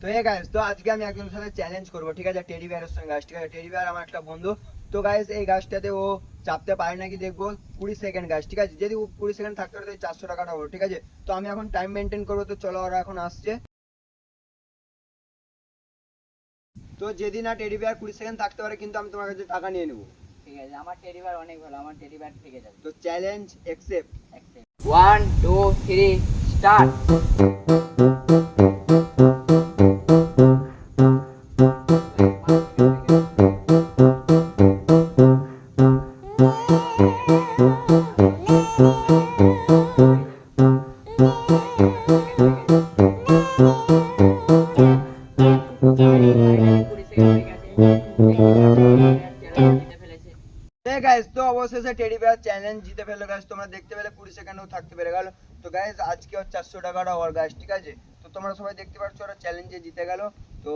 তো এ গাইস তো আজকে আমি একজনের সাথে চ্যালেঞ্জ করব ঠিক আছে? টেডি বিয়ারের সঙ্গে গাছ ঠিক আছে টেডি বিয়ার আমার একটা বন্ধু। তো গাইস এই গাছটাতে ও চাপতে পারে নাকি দেখব। কুড়ি সেকেন্ড গাছ ঠিক আছে? যদি ও কুড়ি সেকেন্ড থাকতে পারে চারশো টাকাটা হব ঠিক আছে? তো আমি এখন টাইম মেনটেন করব। তো চলো ওরা এখন আসছে। তো যদি না টেডি বিয়ার কুড়ি সেকেন্ড থাকতে পারে কিন্তু আমি তোমার কাছে টাকা নিয়ে নেব। ঠিক আছে আমার টেডি বার অনেক ভালো আমার টেডি বার থেকে যাবে। তো challenge accept one two three start guys তো অবশেষে টেডি বিয়ার চ্যালেঞ্জ জিতে ফেললো গাইস তোমরা দেখতে পেলে কুড়ি সেকেন্ডও থাকতে পেরে গেল তো গাইস আজকে ওর চারশো টাকাটা ওর গাছ ঠিক আছে তো তোমরা সবাই দেখতে পাচ্ছ ওরা চ্যালেঞ্জে জিতে গেল তো